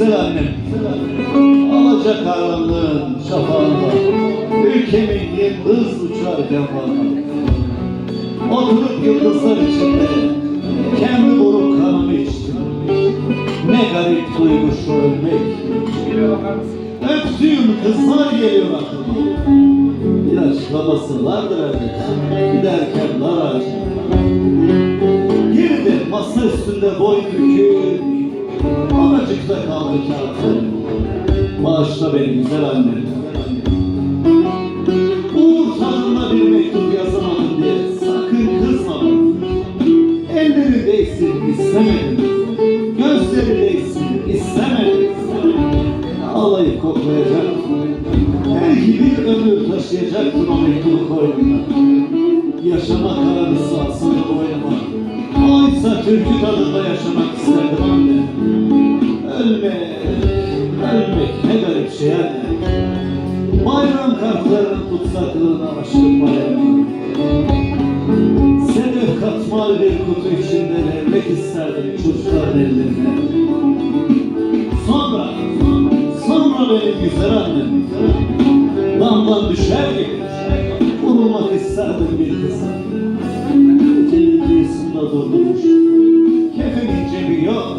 güzel annem. Alacak karanlığın şafağında ülkemin yıldız uçarken parmak. Oturup yıldızlar içinde kendi buruk kanımı içtim. Ne garip duygu şu ölmek. Öptüğüm kızlar geliyor aklıma. İlaçlaması vardır elbette. Giderken dar ağacı. Girdi masa üstünde boy bükük. Anacıkta kaldı kağıtı. Bağışla beni güzel annem. Uğur tanrına bir mektup yazamadım diye sakın kızma. Elleri değsin istemedim. Gözleri değsin istemedim. Ağlayıp koklayacak. Belki bir ömür taşıyacaktım o mektubu koynuna. Yaşamak ararısı aslında boynuma. Oysa türkü tadında yaşamak Kartlarının tutsaklığına aşık bayram. Sedef katmal bir kutu içinde vermek isterdim çocukların ellerine. Sonra, sonra benim güzel annem, damdan düşer gibi vurulmak isterdim bir kıza. Gecenin kıyısında durdurmuş, kefenin cebi yok.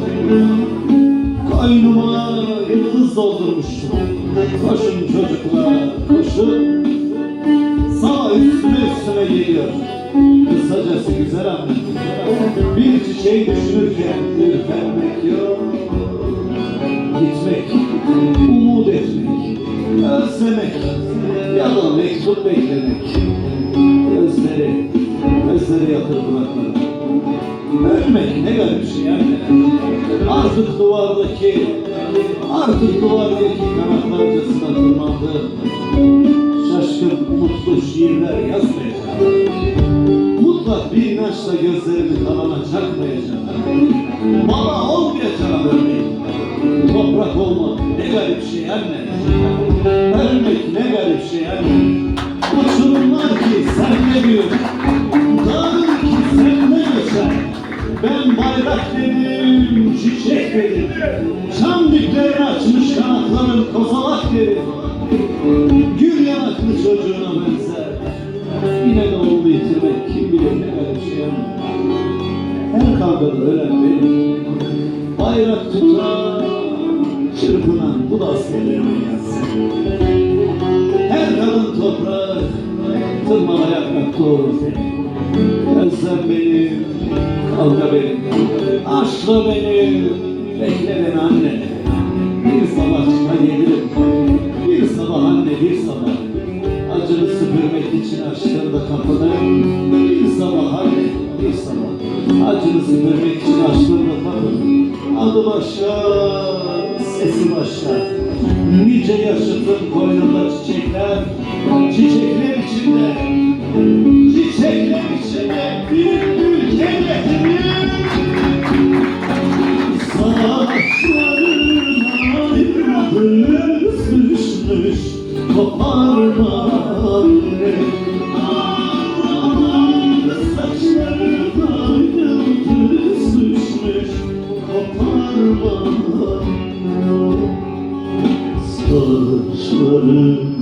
Koynuma yıldız doldurmuştum. Koşun çocuklar, koşun. Sağ üstüme üstüme geliyor. Kısacası güzel anne. Bir çiçeği düşünürken ürpermek yok. Gitmek, umut etmek, özlemek ya da mektup beklemek. Gözleri, gözleri yakır kulakları. Ölmek ne garip şey anne. Artık duvardaki, artık duvardaki kanatlarcasına tırmandı. Şaşkın, mutlu şiirler yazmayacağım. Mutlak bir inançla gözlerimi tavana çakmayacağım. Baba olmayacağım örneğin. Toprak olmak ne garip şey anne. Ölmek ne garip şey anne. Uçurumlar ki senle büyür. Dağın Ben bayrak dedim, çiçek dedim. Çam diplerini açmış kanatların kozalak dedim. Gül yanaklı çocuğuna benzer. Yine de oğlu yitirmek kim bilir ne garip şey. Her kavgada ölen benim. Bayrak tutan, çırpınan bu da askerlerime yazsın. Her kadın toprak, tırmala yaprak doğurur seni. Özlem benim, kavga benim, aşkla benim, bekle beni anne. Bir sabah çıkar gelirim, bir sabah anne bir sabah. Acını süpürmek için açtığımda kapını, bir sabah anne bir sabah. Acını süpürmek için açtığımda kapını, adı başka, sesi başka. Nice yaşıtın koynunda çiçekler, çiçekler düz koparma anne Ağlamam saçlarına yıldız düşmüş koparma anne Saçlarım